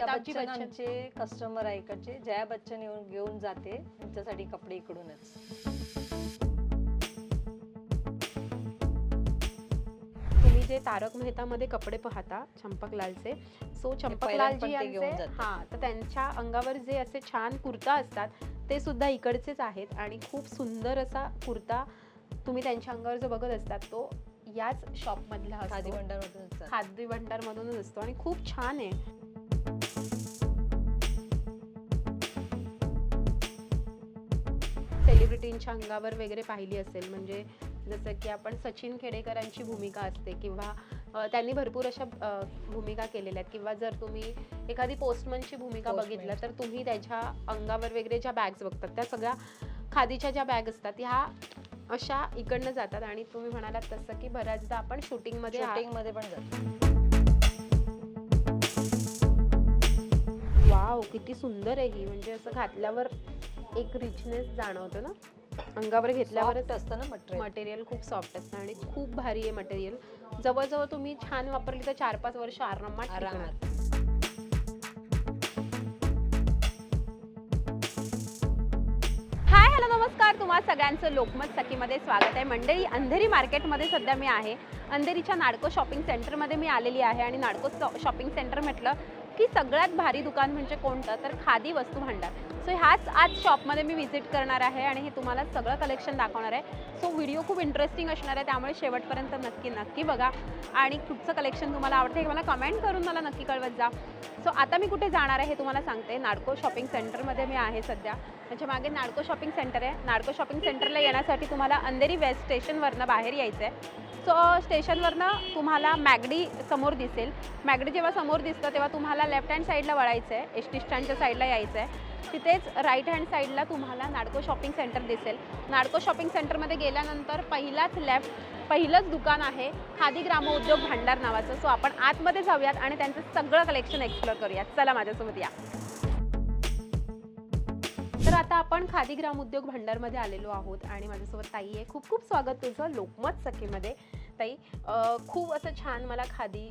अमिताभची बच्चन बच्चन आमचे. कस्टमर आहे इकडचे. जया बच्चन येऊन घेऊन जाते त्यांच्यासाठी कपडे इकडूनच. तुम्ही जे तारक मेहतामध्ये कपडे पाहता चंपकलालचे सो पहिल्यांदा चंपकलालजी पण ते घेऊन यांचे जातात. हा तर त्यांच्या अंगावर जे असे छान कुर्ता असतात ते सुद्धा इकडचेच आहेत आणि खूप सुंदर असा कुर्ता तुम्ही त्यांच्या अंगावर जो बघत असतात तो याच शॉपमधला खादी असतो. भंडारमधूनच खाद्य भंडार मधूनच असतो आणि खूप छान आहे. सेलिब्रिटींच्या अंगावर वगैरे पाहिली असेल. म्हणजे जसं की आपण सचिन खेडेकरांची भूमिका असते किंवा त्यांनी भरपूर अशा भूमिका केलेल्या आहेत. किंवा जर तुम्ही एखादी पोस्टमनची भूमिका Postman. बघितलं तर तुम्ही त्याच्या अंगावर वगैरे ज्या बॅग्स बघतात त्या सगळ्या खादीच्या ज्या बॅग असतात ह्या अशा इकडनं जातात. आणि तुम्ही म्हणालात तसं की बऱ्याचदा आपण शूटिंगमध्ये आ- शूटिंगमध्ये पण जातात वाव किती सुंदर आहे ही. म्हणजे असं घातल्यावर एक रिचनेस जाणवतो ना? अंगावर घेतल्यावर Soft असतं ना मटेरियल मटेरियल खूप सॉफ्ट असतं आणि खूप भारी आहे मटेरियल जवळजवळ तुम्ही छान वापरली तर चार पाच वर्ष आरामात. आरामात. हाय हॅलो नमस्कार. तुम्हा सगळ्यांचं लोकमत सखीमध्ये स्वागत आहे. मंडळी अंधेरी मार्केटमध्ये सध्या मी आहे. अंधेरीच्या नाडको शॉपिंग सेंटरमध्ये मी आलेली आहे आणि नाडको शॉपिंग सेंटर म्हटलं की सगळ्यात भारी दुकान म्हणजे कोणतं? तर खादी वस्तू भांडार. सो ह्याच आज शॉपमध्ये मी व्हिजिट करणार आहे आणि हे तुम्हाला सगळं कलेक्शन दाखवणार आहे. सो व्हिडिओ खूप इंटरेस्टिंग असणार आहे त्यामुळे शेवटपर्यंत नक्की नक्की बघा. आणि कुठचं कलेक्शन तुम्हाला आवडतं हे मला कमेंट करून मला नक्की कळवत जा. सो आता मी कुठे जाणार आहे हे तुम्हाला सांगते. नाडको शॉपिंग सेंटरमध्ये मी आहे सध्या. त्याच्यामागे नाडको शॉपिंग सेंटर आहे. नाडको शॉपिंग सेंटरला येण्यासाठी तुम्हाला अंधेरी वेस्ट स्टेशनवरनं बाहेर यायचं आहे. सो स्टेशनवरनं तुम्हाला मॅगडी समोर दिसेल. मॅगडी जेव्हा समोर दिसतं तेव्हा तुम्हाला लेफ्ट हँड साईडला वळायचं आहे. एस टी स्टँडच्या साईडला यायचं आहे. तिथेच राईट हँड साईडला तुम्हाला नाडको शॉपिंग सेंटर दिसेल. नाडको शॉपिंग सेंटरमध्ये गेल्यानंतर पहिलाच लेफ्ट पहिलंच दुकान आहे खादी ग्रामोद्योग भांडार नावाचं. सो आपण आतमध्ये जाऊयात आणि त्यांचं सगळं कलेक्शन एक्सप्लोर करूयात. चला माझ्यासोबत या. तर आता आपण खादी ग्राम उद्योग भांडारमध्ये आलेलो आहोत आणि माझ्यासोबत ताई आहे. खूप खूप स्वागत तुझं लोकमत सखीमध्ये. ताई खूप असं छान मला खादी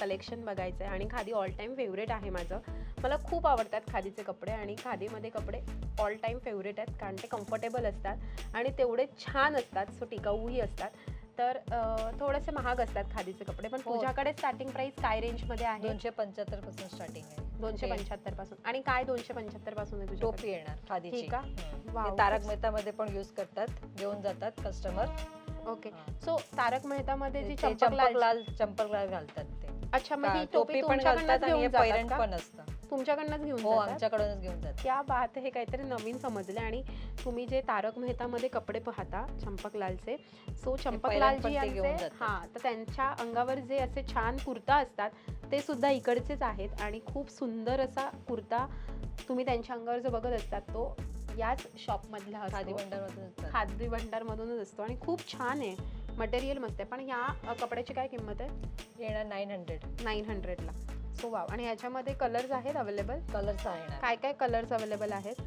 कलेक्शन बघायचं आहे आणि खादी ऑल टाईम फेवरेट आहे माझं. मला खूप आवडतात खादीचे कपडे आणि खादीमध्ये कपडे ऑल टाईम फेवरेट आहेत कारण ते कम्फर्टेबल असतात आणि तेवढे छान असतात सो टिकाऊही असतात. तर थोडेसे महाग असतात खादीचे कपडे पण हो. तुझ्याकडे स्टार्टिंग प्राइस काय रेंजमध्ये आहे? दोनशे पंच्याहत्तरपासून स्टार्टिंग आहे. दोनशे पंच्याहत्तरपासून. आणि काय दोनशे पंच्याहत्तरपासून आहे तुझ्याकडे? टोपी येणार खादीची. वाव, ते तारक मेहता मध्ये पण युज करतात घेऊन जातात कस्टमर ओके. सो तारक मेहतामध्ये जी चंपक लाल चंपक लाल घालतात ते. अच्छा मग ही टोपी पण तुमच्याकडनंच घालतात आणि घेऊन हे जातात पैरण का? पण असतं. तुमच्याकडनंच घेऊन हो जातात? आमच्याकडूनच घेऊन जातात. क्या बात हे काहीतरी नवीन समजले. आणि तुम्ही जे तारक मेहतामध्ये कपडे पाहता चंपकलालचे सो चंपकलालजी घेऊन यांचे जातात. हा तर त्यांच्या अंगावर जे असे छान कुर्ता असतात ते सुद्धा इकडचेच आहेत. आणि खूप सुंदर असा कुर्ता तुम्ही त्यांच्या अंगावर जो बघत असतात तो याच शॉपमधला खादी असतो. भंडार खादी भंडार मधूनच असतो. आणि खूप छान आहे. मटेरियल मस्त आहे. पण ह्या अ, कपड्याची काय किंमत आहे? येणार नाईन हंड्रेड नाईन हंड्रेडला सो वाव. आणि ह्याच्यामध्ये कलर्स आहेत अवेलेबल कलरचा येणार काय काय कलर्स अवेलेबल आहेत?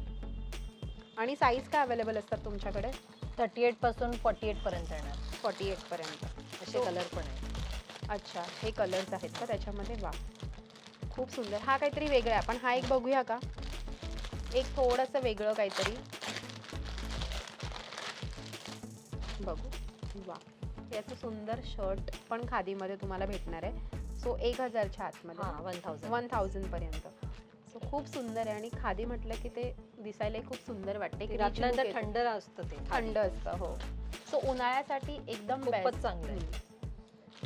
आणि साईज काय अवेलेबल असतात तुमच्याकडे? थर्टी एटपासून फोर्टी एट पर्यंत येणार. फॉर्टी एटपर्यंत असे कलर पण आहे अच्छा हे कलर्स आहेत का त्याच्यामध्ये? वा खूप सुंदर. हा काहीतरी वेगळा आहे. आपण हा एक बघूया का? एक थोडंसं वेगळं काहीतरी. बघू. वा याचं सुंदर शर्ट पण खादीमध्ये तुम्हाला भेटणार आहे. सो एक हजारच्या आतमध्ये. वन थाउजंड वन थाउजंड पर्यंत. सो खूप सुंदर आहे आणि खादी म्हटलं की ते दिसायलाही खूप सुंदर वाटते की येतो. थंड असतं ते थंड असतं हो. सो उन्हाळ्यासाठी एकदम खूपच. चांगलं.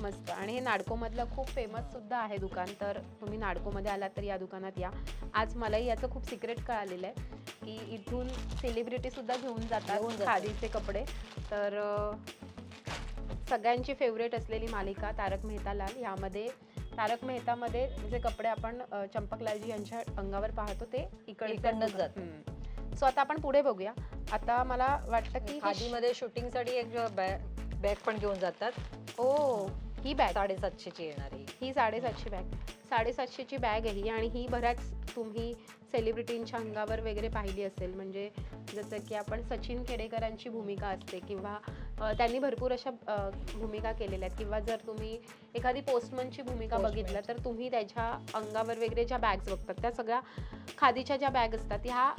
मस्त. आणि हे नाडकोमधलं खूप फेमस सुद्धा आहे दुकान तर तुम्ही नाडकोमध्ये आलात तर या दुकानात या. आज मलाही याचं खूप सिक्रेट कळालेलं आहे की इथून सेलिब्रिटी सुद्धा घेऊन जातात. खादीचे कपडे. तर सगळ्यांची फेवरेट असलेली मालिका तारक मेहता लाल यामध्ये तारक मेहतामध्ये जे कपडे आपण चंपकलालजी यांच्या अंगावर पाहतो ते इकडनंच. इकडनंच सो आता आपण पुढे बघूया. आता मला वाटतं की हे खादीमध्ये शूटिंगसाठी एक बॅग पण घेऊन जातात. ओ ही बॅग. साडेसातशेची येणार. ही साडेसातशे बॅग. साडेसातशेची बॅग आहे ही आणि ही बऱ्याच तुम्ही सेलिब्रिटींच्या अंगावर वगैरे पाहिली असेल म्हणजे जसं की आपण सचिन खेडेकरांची भूमिका असते किंवा त्यांनी भरपूर अशा भूमिका केलेल्या आहेत किंवा जर तुम्ही एखादी पोस्टमनची भूमिका Postman बघितलं ची. तर तुम्ही त्याच्या अंगावर वगैरे ज्या बॅग्स बघतात त्या सगळ्या खादीच्या ज्या बॅग असतात ह्या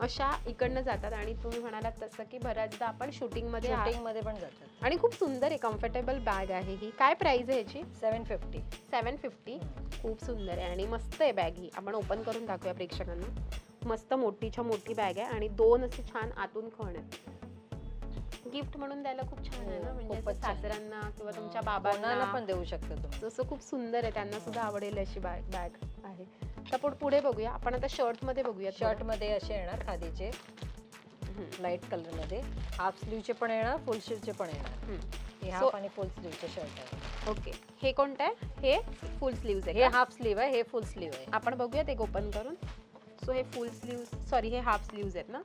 अशा इकडनं जातात आणि तुम्ही म्हणालात तसं की बऱ्याचदा आपण शूटिंगमध्ये आ- शूटिंगमध्ये पण जातात. आणि खूप सुंदर आहे कम्फर्टेबल बॅग आहे ही. काय प्राइस आहे याची सेवन फिफ्टी सेवन फिफ्टी खूप सुंदर आहे आणि मस्त आहे बॅग ही. आपण ओपन करून दाखवूया प्रेक्षकांना. मस्त मोठीच्या मोठी बॅग आहे आणि दोन असे छान आतून खण आहेत. गिफ्ट म्हणून द्यायला खूप छान आहे ना? हो, म्हणजे. सासऱ्यांना किंवा तुमच्या बाबांना. पण देऊ शकता तुम्ही. जसं खूप सुंदर आहे. त्यांना सुद्धा आवडेल अशी बॅग बॅग आहे. आपण पुढे बघूया. आपण आता शर्टमध्ये बघूया. शर्टमध्ये असे येणार खादीचे. लाइट कलरमध्ये हाफ स्लीवचे पण येणार फुल स्लीवचे पण येणार. हे हाफ आणि फुल स्लीवचे शर्ट आहे ओके. हे कोणतं आहे? हे फुल स्लीव्ज आहे हे? हाफ स्लीव आहे हे फुल स्लीव आहे. आपण बघूया ते ओपन करून. सो हे फुल स्लीव्ज सॉरी हे हाफ स्लीव्ज आहेत ना.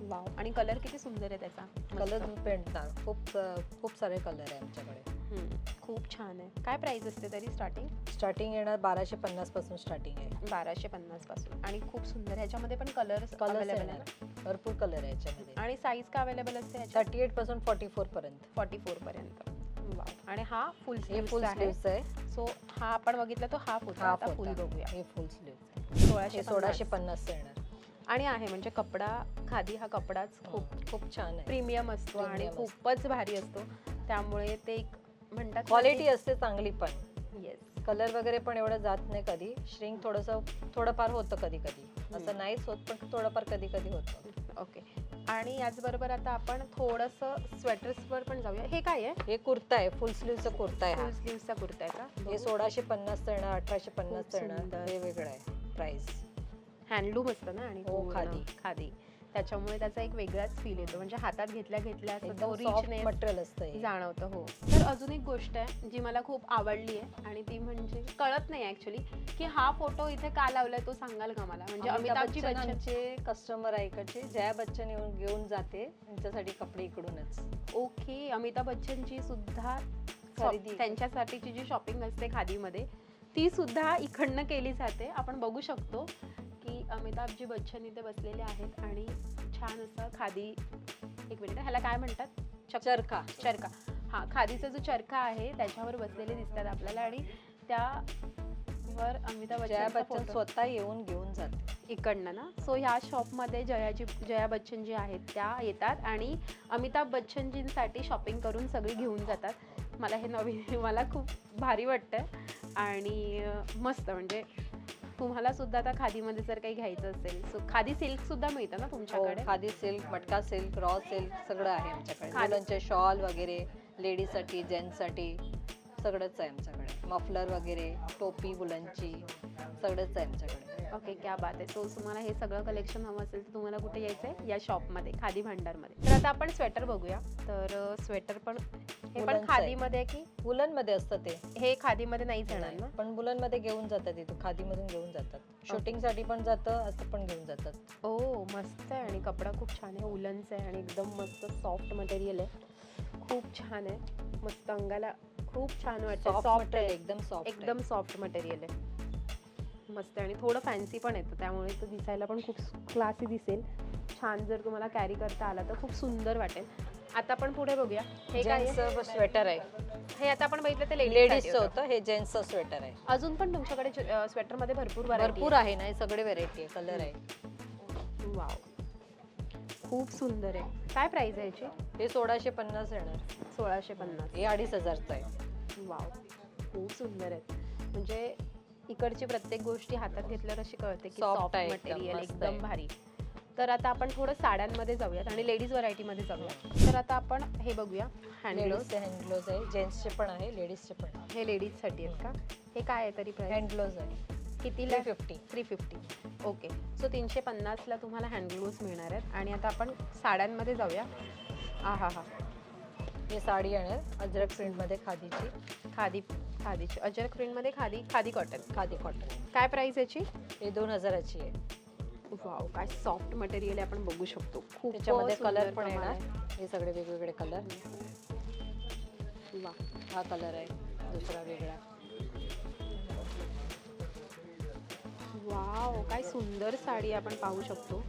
वाव आणि कलर किती सुंदर आहे त्याचा? कलर पेंट ना खूप खूप सारे कलर आहे आमच्याकडे. खूप छान आहे. काय प्राइस असते तरी स्टार्टिंग स्टार्टिंग येणार बाराशे पन्नासपासून स्टार्टिंग आहे. बाराशे पन्नासपासून. आणि खूप सुंदर. ह्याच्यामध्ये पण कलर आहे ना? भरपूर कलर आहे याच्यामध्ये आणि साईज का अवेलेबल असते ह्याच्यात? थर्टी एटपासून फोर्टी फोर पर्यंत. फॉर्टी फोर पर्यंत आणि हा फुल हे फुल आहे. सो हा आपण बघितला तो हाफ होता. हाफ आता फुल. बघूया. हे फुल स्लीव्स सोळाशे हे सोळाशे पन्नास येणार. आणि आहे म्हणजे कपडा खादी हा कपडाच खूप खूप खूप छान आहे. प्रीमियम असतो आणि Premium असतो. खूपच भारी असतो. त्यामुळे ते एक म्हणतात क्वालिटी असते चांगली पण. येस कलर वगैरे पण एवढं जात नाही कधी. श्रिंक थोडंसं थोडंफार होतं कधी कधी. असं नाहीच होत पण थोडंफार कधी कधी होतं. ओके आणि याचबरोबर आता आपण थोडंसं स्वेटर्सवर पण जाऊया. हे काय आहे? हे कुर्ता आहे. फुल स्लीवचा कुर्ता आहे फुल हा स्लीव्हचा कुर्ता आहे का? हे सोळाशे पन्नास येणार अठराशे पन्नास येणार सुंदर. वेगवेगळं आहे. प्राइस हँडलूम असतं ना आणि हो, खादी. खादी. त्याच्यामुळे त्याचा एक वेगळाच फील येतो. म्हणजे हातात घेतल्या घेतल्या मटेरियल असतं. जाणवतं हो. तर अजून एक गोष्ट आहे जी मला खूप आवडली आहे आणि ती म्हणजे कळत नाही ऍक्च्युली की हा फोटो इथे का लावलाय तो सांगाल का मला? म्हणजे अमिताभ अमिताभजी बच्चन बच्चन आमचे कस्टमर आहे इकडचे जया बच्चन येऊन घेऊन जाते त्यांच्यासाठी कपडे इकडूनच. ओके अमिताभ बच्चनची सुद्धा खरेदी. त्यांच्यासाठीची जी शॉपिंग असते खादीमध्ये ती सुद्धा इकडनं केली जाते. आपण बघू शकतो. अमिताभजी बच्चन इथे बसलेले आहेत आणि छान असं खादी एक मिनिट ह्याला काय म्हणतात? चरखा. चरखा. हा खादीचा जो चरखा आहे त्याच्यावर बसलेले दिसतात आपल्याला आणि त्यावर अमिताभ जया बच्चन स्वतः येऊन घेऊन जाते. इकडनं ना? सो ह्या शॉपमध्ये जयाजी जया बच्चन जी आहेत त्या येतात आणि अमिताभ बच्चनजींसाठी शॉपिंग करून सगळी घेऊन जातात. मला हे नवीन मला खूप भारी वाटतं आणि मस्त म्हणजे तुम्हाला सुद्धा आता खादीमध्ये जर काही घ्यायचं असेल सो खादी सिल्क सुद्धा मिळतं ना हो, तुमच्याकडे? Khadi silk matka silk raw silk सगळं आहे आमच्याकडे. खादी- मुलांचे शॉल वगैरे लेडीजसाठी जेंट्ससाठी सगळंच आहे आमच्याकडे. मफलर वगैरे टोपी मुलांची सगळंच आहे आमच्याकडे. ओके क्या बात आहे. सो तुम्हाला हे सगळं कलेक्शन हवं असेल तर तुम्हाला कुठे यायचं आहे या शॉपमध्ये खादी भांडारमध्ये. तर आता आपण स्वेटर बघूया. तर स्वेटर पण हे पण मुलांचं आहे. खादीमध्ये आहे की? वुलनमध्ये असतं ते. हे खादीमध्ये नाहीच येणार ना? पण वुलनमध्ये घेऊन जातात इथं. खादीमधून घेऊन जातात. शूटिंगसाठी पण जातं असं पण घेऊन जातात. ओ मस्त आहे आणि कपडा खूप छान आहे. उलनचा आहे आणि एकदम मस्त सॉफ्ट मटेरियल आहे. खूप छान आहे. मस्त अंगाला खूप छान वाटतं सॉफ्ट आहे. एकदम सॉफ्ट एकदम सॉफ्ट मटेरियल आहे. मस्त आहे आणि थोडं फॅन्सी पण येतं. त्यामुळे तो दिसायला पण खूप क्लासी दिसेल. छान जर तुम्हाला कॅरी करता आला तर खूप सुंदर वाटेल. आता आपण पुढे बघूया. हे काय आहे? जेंट्सचं स्वेटर आहे. हे आता आपण बघितलं ते लेडीजचं होतं. हे जेंट्सचं स्वेटर आहे. अजून पण तुमच्याकडे स्वेटरमध्ये भरपूर भरपूर आहे ना हे सगळे व्हेरायटी आहे कलर आहे. वाव. खूप सुंदर आहे. काय प्राइस आहे याची? हे सोळाशे पन्नास येणार. सोळाशे पन्नास. हे अडीच हजारचं आहे. वाव. खूप सुंदर आहेत. म्हणजे इकडची प्रत्येक गोष्टी हातात घेतल्यावर अशी कळते की Soft सॉफ्ट आहे एकदम, मटेरियल मस्त एकदम आहे. भारी. तर आता आपण थोडं साड्यांमध्ये जाऊयात आणि लेडीज व्हरायटीमध्ये जाऊयात. तर आता आपण हे बघूया. हँडग्लोव्ह लेडीजचे हँडग्लोव्ज आहे. जेंट्सचे पण आहे लेडीजचे पण हे लेडीजसाठी आहेत का? हे काय आहे तरी प्राइस हँडग्लोव्ज आहे. कितीला? Fifty three fifty okay so तीनशे पन्नासला तुम्हाला हँडग्लोव्ज मिळणार आहेत. आणि आता आपण साड्यांमध्ये जाऊया. आ हा. हा हे साडी येणार अजरक प्रिंटमध्ये खादीची. खादी खादीची. अजरक प्रिंटमध्ये खादी खादी कॉटन खादी कॉटन काय प्राइस याची? हे दोन हजाराची आहे. वाव काय सॉफ्ट मटेरियल आपण बघू शकतो. खूप त्याच्यामध्ये कलर पण येणार हे सगळे वेगवेगळे कलर. वा हा कलर आहे दुसरा वेगळा. वाव काय सुंदर साडी आपण पाहू शकतो.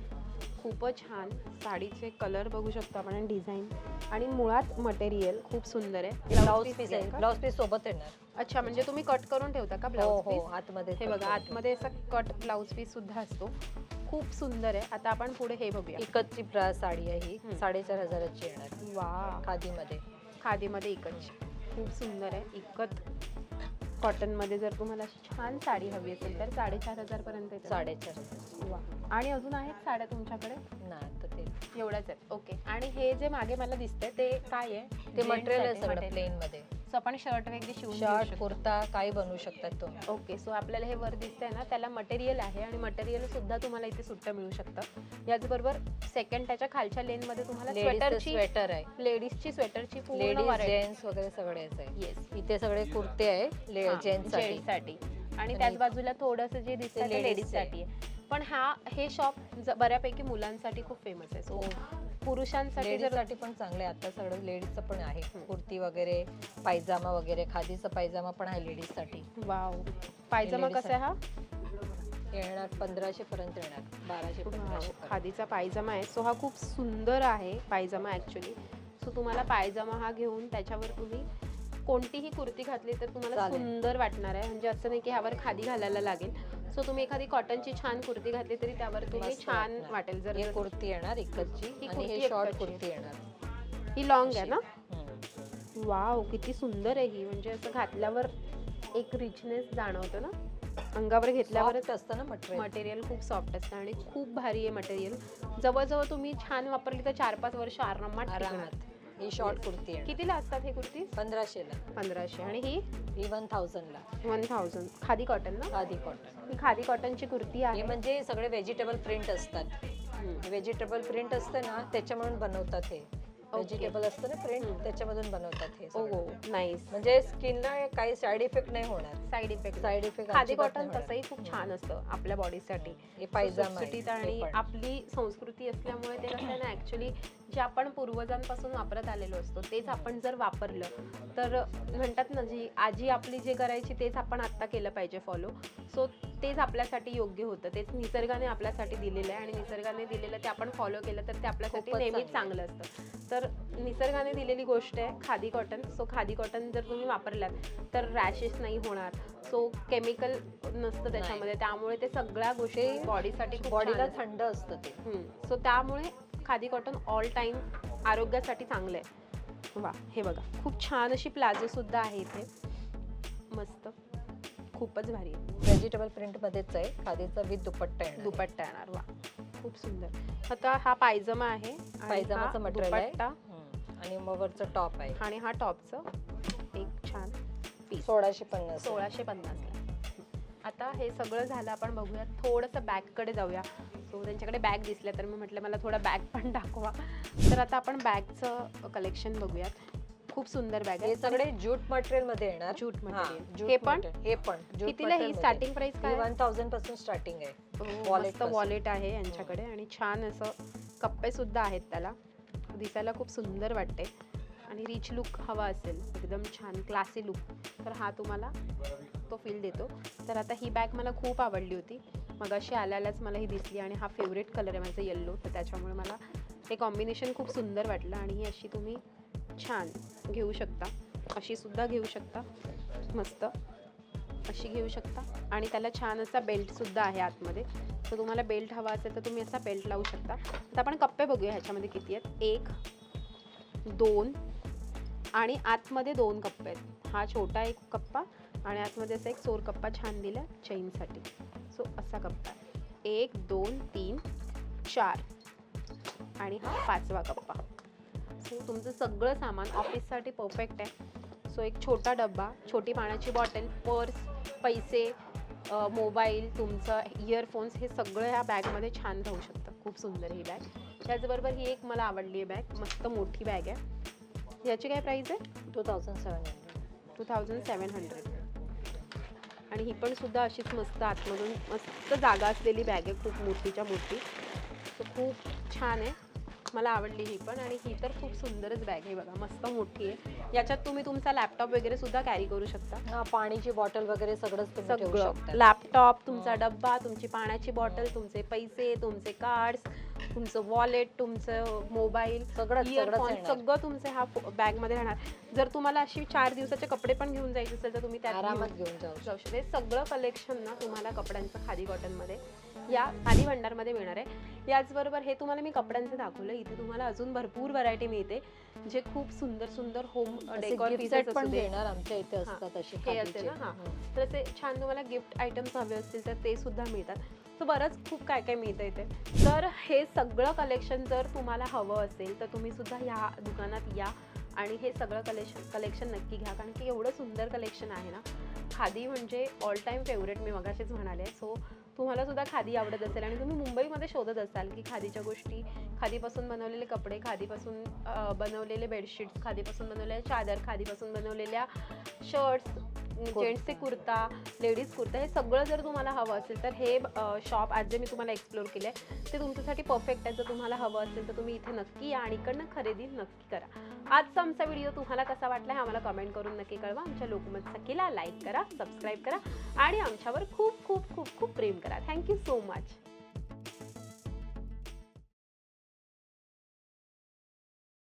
खूपच छान. साडीचे कलर बघू शकतो आपण आणि डिझाईन आणि मुळात मटेरियल खूप सुंदर आहे. ब्लाऊज पीस आहे? ब्लाऊज पीस सोबत येणार. अच्छा म्हणजे तुम्ही कट करून ठेवता का हो ब्लाऊज हो पीस आतमध्ये हे बघा आतमध्ये असं कट ब्लाऊज पीस सुद्धा असतो. खूप सुंदर आहे. आता आपण पुढे हे बघूया. इकतची साडी आहे. ही. साडेचार हजाराची येणार. वा. खादीमध्ये. खादीमध्ये इकतची. खूप सुंदर आहे. इकत कॉटनमध्ये जर तुम्हाला छान साडी हवी असेल तर साडेचार हजार पर्यंत येते ना? साडेचार. हजार वा. आणि अजून आहेत साड्या तुमच्याकडे? नाही तर ते एवढ्याच आहेत. ओके. आणि हे जे मागे मला दिसतंय ते काय आहे? ते मटेरियल आहे सगळं साठी So आपण शर्ट वगैरे शिवून शर्ट. कुर्ता काही बनवू शकतात तुम्ही. ओके सो आपल्याला हे वर दिसतंय ना त्याला मटेरियल आहे आणि मटेरियल सुद्धा तुम्हाला इथे सुट्ट मिळू शकतं याचबरोबर सेकंड त्याच्या खालच्या लेन मध्ये तुम्हाला स्वेटरची स्वेटर आहे. लेडीजची स्वेटरची लेडीज जेंट्स वगैरे सगळेच आहे येस इथे सगळे कुर्ते आहे जेंट्ससाठी. आणि त्याच बाजूला थोडंसं जे दिसतं ते ladies लेडीजसाठी आहे. पण हा हे शॉप बऱ्यापैकी मुलांसाठी खूप फेमस आहे. सो पुरुषांसाठी लेडीज जर साठी पण चांगले आहे. आता सगळं लेडीजचं पण आहे. कुर्ती वगैरे पायजामा वगैरे खादीचा पायजामा पण आहे लेडीजसाठी वाव. पायजमा ladies कसा आहे हा? येणार पंधराशे पर्यंत येणार. बाराशे पंधराशे पर्यंत. खादीचा पायजमा आहे. सो हा खूप सुंदर आहे पायजमा ॲक्च्युली सो तुम्हाला पायजमा हा घेऊन त्याच्यावर तुम्ही कोणतीही कुर्ती घातली तर तुम्हाला चालेल. सुंदर वाटणार आहे. म्हणजे असं नाही की ह्यावर खादी घालायला लागेल. सो तुम्ही एखादी कॉटनची छान कुर्ती घातली तरी त्यावर तुम्ही छान. वाटेल जर ही कुर्ती येणार इकडची ही आणि हे शॉर्ट. कुर्ती येणार. ही लॉंग आहे ना. वाव किती सुंदर आहे ही. म्हणजे असं घातल्यावर एक रिचनेस जाणवतो ना? अंगावर घेतल्यावर Soft असतं ना मटेरियल मटेरियल खूप सॉफ्ट असतं आणि खूप भारी आहे मटेरियल जवळजवळ तुम्ही छान वापरली तर चार पाच वर्ष आरामात. आरामात. ही शॉर्ट कुर्ती येणार कितीला असतात हे कुर्ती? पंधराशेला पंधराशे. आणि ही? ही वन थाउजंडला वन थाउजंड खादी कॉटन ना? खादी कॉटन ही खादी कॉटनची कुर्ती हे आहे म्हणजे सगळे व्हेजिटेबल प्रिंट असतात. व्हेजिटेबल प्रिंट असतं ना त्याच्यामधून बनवतात हे. व्हेजिटेबल असतं ना प्रिंट. त्याच्यामधून बनवतात हे ओ सगळं. नाईस म्हणजे स्किनला काही साईड इफेक्ट नाही होणार. Side effect side effect khadi cotton तसंही खूप छान असतं आपल्या बॉडीसाठी हे पायजामा आहे, सुटसुटीत हे आणि पण. आपली संस्कृती असल्यामुळे ते कसं आहे ना ऍक्च्युली जे आपण पूर्वजांपासून वापरत आलेलो असतो तेच आपण जर वापरलं तर म्हणतात ना जी आजी आपली जे करायची तेच आपण आत्ता केलं पाहिजे फॉलो सो तेच आपल्यासाठी योग्य होतं. तेच निसर्गाने आपल्यासाठी दिलेलं आहे आणि निसर्गाने दिलेलं ते आपण फॉलो केलं तर ते आपल्यासाठी नेहमीच चांगलं. असतं. तर निसर्गाने दिलेली गोष्ट आहे khadi cotton so khadi cotton जर तुम्ही वापरलात तर रॅशेस नाही होणार. सो केमिकल नसतं त्याच्यामध्ये. त्यामुळे ते सगळ्या गोष्टी बॉडीसाठी बॉडीला थंड असतं ते. सो त्यामुळे खादी कॉटन ऑल टाईम आरोग्यासाठी चांगलं आहे. वा हे बघा. खूप छान अशी प्लाझो सुद्धा आहे इथे. मस्त. खूपच भारी आहे. व्हेजिटेबल प्रिंट मध्येच आहे. खादीचा विथ दुपट्टा येणार दुपट्टा येणार. वा. खूप सुंदर. आता हा पायजमा आहे हा पायजमाचं मटेरियल. आणि मग वरचं टॉप आहे. आणि हा टॉपचं. एक छान पीस सोळाशे पन्नास. सोळाशे पन्नासला आता हे सगळं झालं आपण बघूया. थोडंसं बॅगकडे जाऊया. सो त्यांच्याकडे बॅग दिसल्या तर मी म्हटलं मला थोडं बॅग पण दाखवा. तर आता आपण बॅगचं कलेक्शन बघूयात. खूप सुंदर बॅग हे आहे सगळे ज्यूट मटेरियलमध्ये येणार. हा, material. jute हे पण? हे पण. कितीला ही स्टार्टिंग प्राइस काय वन थाउजंडपासून स्टार्टिंग आहे. हो, मस्त पासून. वॉलेट आहे यांच्याकडे आणि छान असं कप्पे सुद्धा आहेत त्याला. दिसायला खूप सुंदर वाटते. आणि रिच लुक हवा असेल. एकदम छान क्लासी लुक तर हा तुम्हाला तो फील देतो. तर आता ही बॅग मला खूप आवडली होती. मग अशी आल्यालाच मला ही दिसली आणि हा फेवरेट कलर आहे माझा येल्लो तर त्याच्यामुळे मला हे कॉम्बिनेशन खूप सुंदर वाटलं आणि ही अशी तुम्ही छान घेऊ शकता. अशी सुद्धा घेऊ शकता. मस्त. अशी घेऊ शकता. आणि त्याला छान असा बेल्टसुद्धा आहे आतमध्ये. तर तुम्हाला बेल्ट हवा असेल तर तुम्ही असा बेल्ट लावू शकता. तर आपण कप्पे बघूया ह्याच्यामध्ये किती आहेत. एक दोन आणि आतमध्ये दोन कप्पे आहेत. हा छोटा एक कप्पा आणि आतमध्ये असा एक चोर कप्पा छान दिला चेनसाठी. सो असा कप्पा. एक दोन तीन चार. आणि हा पाचवा कप्पा. सो तुमचं सगळं सामान ऑफिससाठी परफेक्ट आहे. सो एक छोटा डब्बा छोटी पाण्याची बॉटल पर्स पैसे मोबाईल तुमचं इयरफोन्स हे सगळं ह्या बॅगमध्ये छान राहू शकतं. खूप सुंदर ही बॅग त्याचबरोबर ही एक मला आवडली आहे बॅग मस्त मोठी बॅग आहे. याची काय प्राईस आहे? Two thousand seven hundred two thousand seven hundred आणि ही पण सुद्धा अशीच मस्त आतमधून मस्त जागा असलेली बॅग आहे खूप मोठीच्या मोठी. सो खूप छान आहे. मला आवडली ही पण आणि ही तर खूप सुंदरच बॅग आहे बघा मस्त मोठी आहे. याच्यात तुम्ही तुमचा लॅपटॉप वगैरे सुद्धा कॅरी करू शकता. पाणीची बॉटल वगैरे सगळंच सगळं. लॅपटॉप तुमचा. डब्बा तुमची पाण्याची बॉटल तुमचे पैसे तुमचे कार्ड्स तुमचं वॉलेट तुमचं मोबाईल सगळंच इयरफोन. सगळं तुमचे हा बॅगमध्ये राहणार. जर तुम्हाला अशी चार दिवसाचे कपडे पण घेऊन जायचे असेल तर तुम्ही त्यात आरामात घेऊन जाऊ जाऊ शकते. सगळं कलेक्शन ना तुम्हाला कपड्यांचं खादी कॉटनमध्ये या खादी भंडारमध्ये मिळणार आहे. याचबरोबर हे तुम्हाला मी कपड्यांचं दाखवलं. इथे तुम्हाला अजून भरपूर व्हरायटी मिळते जे खूप सुंदर सुंदर होम डेकॉर पीसेस पण देणार आमच्या इथे असतात असे हे असेल. ना, हा. तर ते छान तुम्हाला गिफ्ट आयटम्स हवे असतील तर ते सुद्धा मिळतात. तर बरंच खूप काय काय मिळतं इथे. तर हे सगळं कलेक्शन जर तुम्हाला हवं असेल तर तुम्ही सुद्धा ह्या दुकानात या आणि हे सगळं कलेक्शन कलेक्शन नक्की घ्या. कारण की एवढं सुंदर कलेक्शन आहे ना. खादी म्हणजे ऑल टाईम फेवरेट मी मगाशीच म्हणाले. सो तुम्हाला सुद्धा खादी आवडत असेल आणि तुम्ही मुंबईमध्ये शोधत असाल की खादीच्या गोष्टी खादीपासून बनवलेले कपडे खादीपासून बनवलेले बेडशीट्स खादीपासून बनवलेल्या चादर खादीपासून बनवलेल्या शर्ट्स जेंट्सचे कुर्ता लेडीज कुर्ता हे सगळं जर तुम्हाला हवं असेल तर हे शॉप आज जे मी तुम्हाला एक्सप्लोर केलं आहे ते तुमच्यासाठी परफेक्ट आहे. जर तुम्हाला हवं असेल तर तुम्ही इथे नक्की या आणि इकडनं खरेदी नक्की करा. आजचा आमचा व्हिडिओ तुम्हाला कसा वाटला हे आम्हाला कमेंट करून नक्की कळवा. आमच्या लोकमत सखीला लाईक करा सबस्क्राईब करा आणि आमच्यावर खूप खूप खूप खूप प्रेम करा. Thank you so much